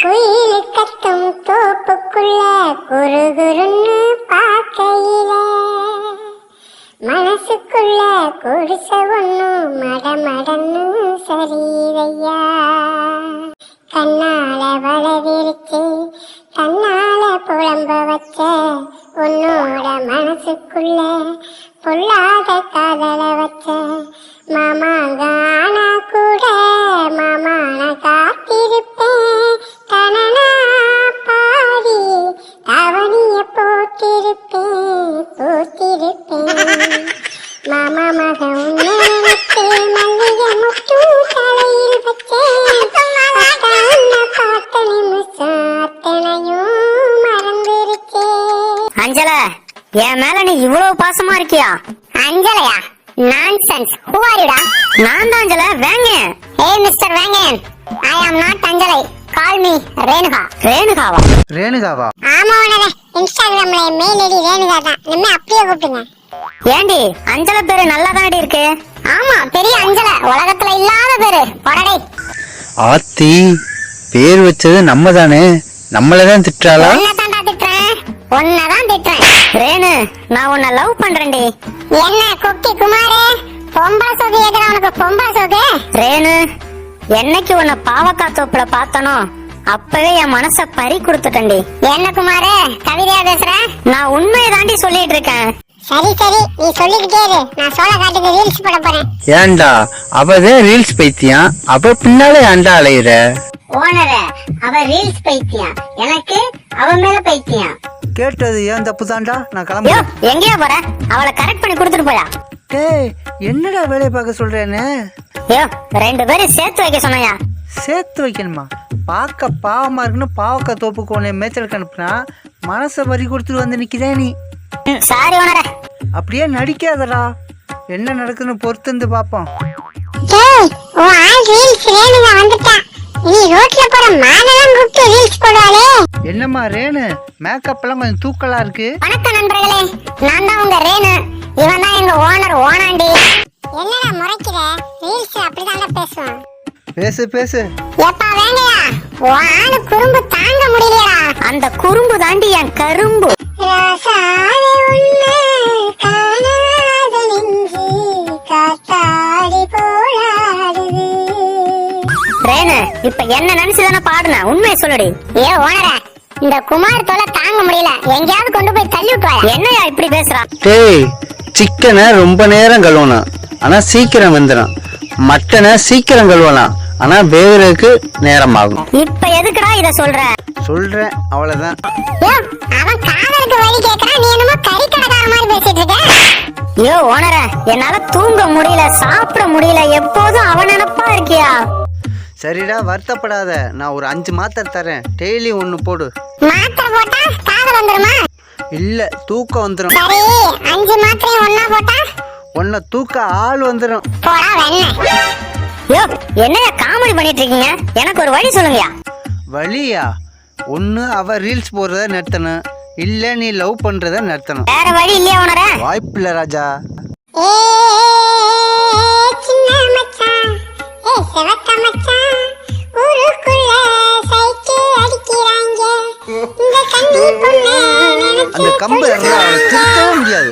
குயில் கத்தும் தோப்புக்குள்ள குரு குருன்னு பார்க்கையில. மனசுக்குள்ள குடிச ஒண்ணும் மட மடன்னு சரிதையா கண்ணால வளவிருச்சு தன்னால புலம்ப வச்ச உன்னோட மனசுக்குள்ள பொல்லாத காதல வச்ச மாமாங்க ஆனா கூட மாமா மாமா மக உன்னை நினைத்து மல்லிகை தலையில் வச்சேன். பார்த்த மறந்துருச்சேன் அஞ்சல என் மேல நீ இவ்வளவு பாசமா இருக்கியா? அஞ்சலையா? நான்சென்ஸ் ஹூ ஆர் யூடா நான் தான் அஞ்சல வேங்க. Hey mister வேங்கன் I am not Anjalai. Call me Renuka. ரேணுகாவா? ரேணுகாவா? ஆமா உனவே இன்ஸ்டாகிராம்ல மெயில் ஐடி ரேணுகா தான். நம்ம அப்படியே கூப்பிடுங்க. ஏண்டி அஞ்சல பேரு நல்லா தானடி இருக்கு? ஆமா பெரிய அஞ்சலை. உலகத்துல இல்லாத பேரு. படடை ஆத்தி பேர் வச்சது நம்ம தானே நம்மள தான் திட்டாளா உன்னை தாண்டா திட்டுறேன் உன்னைதான் திட்டுறேன். ரேணு நான் உன்னை லவ் பண்றேன்டி. என்ன குட்டி குமாரே? பொம்பளை சொகு எதிர உனக்கு? பொம்பளை சொகு? ரேணு என்னைக்கு உன்னை பாவக்காய் தோப்புல பார்த்தனோ அப்பவே என் மனச பறி கொடுத்துட்டேன்டி. என்ன குமாரே? கவிதையா பேசுற? நான் உண்மையை தாண்டி சொல்லிட்டு இருக்கேன். சரி சரி. நீ சொல்லிக்கிட்டே இரு. நான் சோழ காட்டுக்கு ரீல்ஸ் போட போறேன். ஏன்டா? அவதான் ரீல்ஸ் பைத்தியம் அவ பின்னாலே ஏன்டா அலையுற? ஓனர அவ ரீல்ஸ் பைத்தியம் எனக்கு அவ மேல பைத்தியம் கேட்டது ஏன் தப்பு தான்டா நான் யோ கிளம்புறேன் எங்கேயா போற? அவளை கரெக்ட் பண்ணி கொடுத்துட்டு போயா டேய் என்னடா வேலையை பார்க்க சொல்றேன்னு? யோ ரெண்டு பேரும் சேர்த்து வைக்க சொன்னையா? சேர்த்து வைக்கணுமா? பார்க்க பாவமா இருக்குன்னு பாவக்காய் தோப்புக்கு உன்னை மேய்ச்சலுக்கு அனுப்புனா மனசை வரி கொடுத்துட்டு வந்து நிக்கிறே நீ. அப்படியே நடிக்காதடா. என்ன நடக்குதுன்னு பொறுத்து இருந்து பார்ப்போம் என்னம்மா ரேணு? மேக்கப் எல்லாம் கொஞ்சம் தூக்கலா இருக்கு? வணக்கம் நண்பர்களே. நான் தான் உங்க ரேணு. இவன் தான் எங்க ஓனர் ஓனாண்டி. என்னடா முறைக்கிற? ரீல்ஸ் அப்படிதான்டா பேசுவான். பேசு பேசு. எப்பா வேங்கயா ஆளு குறும்பு தாங்க முடியலையா அந்த குறும்பு தாண்டி என் கரும்பு. ரேணு இப்ப என்ன நினைச்சுதானே பாடுன? உண்மையை சொல்லுடி. ஏ ஓனர இந்த குமார் தொலை தாங்க முடியல. எங்கேயாவது கொண்டு போய் தள்ளி விட்டுவாயா என்னையா இப்படி பேசுறா டேய் சிக்கனை ரொம்ப நேரம் கழுவணும் ஆனா சீக்கிரம் வெந்துடும் மட்டனை சீக்கிரம் கழுவலாம். ஆனா வேகிறதுக்கு நேரம் ஆகும் இப்ப எதுக்குடா இத சொல்ற? சொல்றேன் அவ்வளவுதான். அவன் காதலுக்கு வழி கேக்குறான் நீ என்னமோ கறி கடைக்கார மாதிரி பேசிட்டு இருக்க. ஐயோ ஓனர என்னால தூங்க முடியல சாப்பிட முடியல எப்போதும் அவன் நினைப்பா இருக்கியா? சரிடா வருத்தப்படாத. நான் ஒரு அஞ்சு மாத்திரை தரேன். டெய்லி ஒன்னு போடு. மாத்திரை போட்டா காதல் வந்துருமா? இல்ல தூக்கம் வந்துடும் சரி அஞ்சு மாத்திரையும் ஒன்னா போட்டா? உன்னை தூக்க ஆள் வந்துடும் போடா வெண்ணெய். யோ என்னையா காமெடி பண்ணிட்டு இருக்கீங்க? எனக்கு ஒரு வழி சொல்லுங்கயா வழியா? ஒன்னு அவ ரீல்ஸ் போடுறத நடத்தணும் இல்ல நீ லவ் பண்றத நடத்தணும் வேற வழி இல்லையா உணர வாய்ப்பில்ல ராஜா. அந்த கம்பு திருத்தவும் முடியாது.